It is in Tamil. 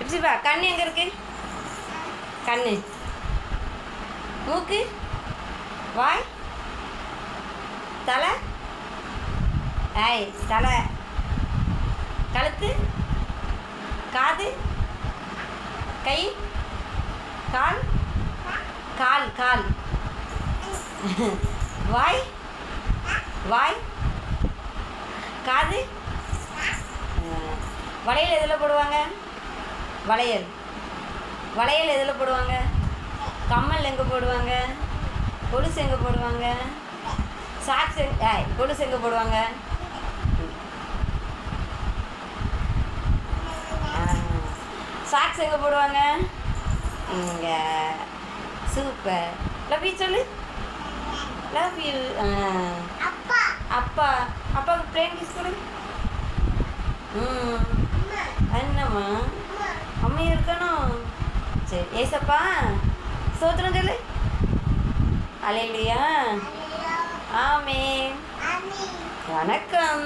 ரிப்சிபா கண் எங்கே இருக்கு? கண்ணு. மூக்கு வாய் தலை. ஐய் தலை. கழுத்து காது கை கால் கால் கால். வாய் வாய் காது. வளையல் எதில் போடுவாங்க? வளையல். வளையல் எதில் போடுவாங்க? கம்மல் எங்கே போடுவாங்க? கொலுசு எங்கே போடுவாங்க? சாக்ஸ் எங்க ஏய், கொலுசு எங்கே போடுவாங்க? சாக்ஸ் எங்கே போடுவாங்க? இங்கே. சூப்பர் லவ் யூ சொல்லு. லவ் யூ அப்பா. அப்பா. அப்பாவுக்கு பிளேன் கிஸ் கொடு ம். என்னம்மா அம்மா இருக்கணும். சரி ஏசப்பா சோத்திரம் சொல்லு. அலையிலையா அலையா ஆமே வணக்கம்.